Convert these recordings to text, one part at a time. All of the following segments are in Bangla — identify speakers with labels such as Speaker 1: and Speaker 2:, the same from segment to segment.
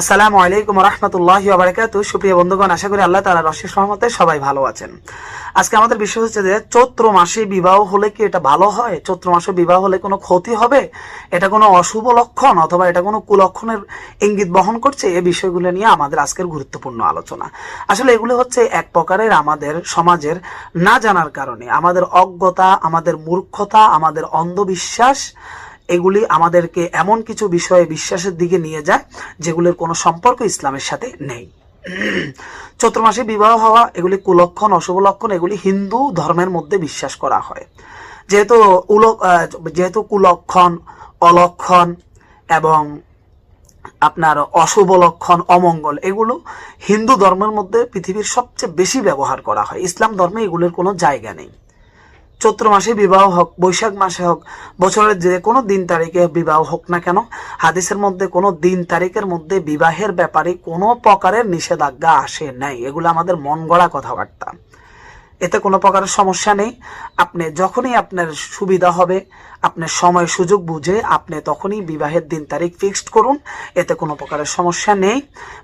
Speaker 1: আসসালামু আলাইকুম রহমতুল্লাহ বারাকাত সুপ্রিয় বন্ধুগণ, আশা করি আল্লাহ তালা রশেষ রহমতে সবাই ভালো আছেন। আজকে আমাদের বিষয় হচ্ছে যে, চৈত্র মাসে বিবাহ হলে কি এটা ভালো হয়? চৈত্র মাসে বিবাহ হলে কোনো ক্ষতি হবে? এটা কোনো অশুভ লক্ষণ অথবা এটা কোনো কুলক্ষণের ইঙ্গিত বহন করছে? এই বিষয়গুলো নিয়ে আমাদের আজকের গুরুত্বপূর্ণ আলোচনা। আসলে এগুলো হচ্ছে এক প্রকারের আমাদের সমাজের না জানার কারণে। আমাদের অজ্ঞতা, আমাদের মূর্খতা, আমাদের অন্ধবিশ্বাস এগুলি আমাদেরকে এমন কিছু বিষয়ে বিশ্বাসের দিকে নিয়ে যায়, যেগুলোর কোনো সম্পর্ক ইসলামের সাথে নেই। চৈত্র মাসে বিবাহ হওয়া, এগুলি কুলক্ষণ অশুভ লক্ষণ এগুলি হিন্দু ধর্মের মধ্যে বিশ্বাস করা হয়। যেহেতু উল যেহেতু কুলক্ষণ, অলক্ষণ এবং আপনার অশুভ লক্ষণ অমঙ্গল, এগুলো হিন্দু ধর্মের মধ্যে পৃথিবীর সবচেয়ে বেশি ব্যবহার করা হয়। ইসলাম ধর্মে এগুলোর কোনো জায়গা নেই। চৈত্র মাসে বিবাহ হোক, বৈশাখ মাসে হোক, বছরের যে কোনো দিন তারিখে বিবাহ হোক না কেন, হাদিসের মধ্যে কোনো দিন তারিখের মধ্যে বিবাহের ব্যাপারে কোনো প্রকারের নিষেধাজ্ঞা আসে নাই। এগুলো আমাদের মন গড়া কথাবার্তা। এতে কোনো প্রকারের সমস্যা নেই। আপনি যখনই আপনার সুবিধা হবে, আপনার সময় সুযোগ বুঝে আপনি তখনই বিবাহের দিন তারিখ ফিক্সড করুন। এতে কোনো প্রকারের সমস্যা নেই।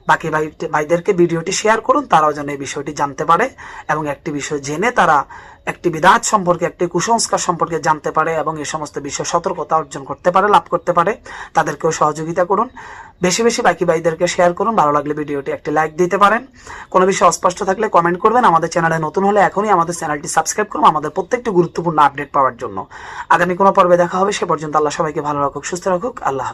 Speaker 1: বাকি ভাই ভাইদেরকে ভিডিওটি শেয়ার করুন, তারাও যেন এই বিষয়টি জানতে পারে এবং একটি বিষয় জেনে তারা একটি বিধাত সম্পর্কে, একটি কুসংস্কার সম্পর্কে জানতে পারে এবং এই সমস্ত বিষয়ে সতর্কতা অর্জন করতে পারে, লাভ করতে পারে। তাদেরকেও সহযোগিতা করুন। বেশি বেশি বাকি ভাইদেরকে শেয়ার করুন। ভালো লাগলে ভিডিওটি একটি লাইক দিতে পারেন। কোনো বিষয় অস্পষ্ট থাকলে কমেন্ট করবেন। আমাদের চ্যানেলে নতুন হলে এখনই আমাদের চ্যানেলটি সাবস্ক্রাইব করুন আমাদের প্রত্যেকটি গুরুত্বপূর্ণ আপডেট পাওয়ার জন্য। আগামী কোনো পর্বে দেখা হবে। সে পর্যন্ত আল্লাহ সবাইকে ভালো রাখুক, সুস্থ রাখুক। আল্লাহ।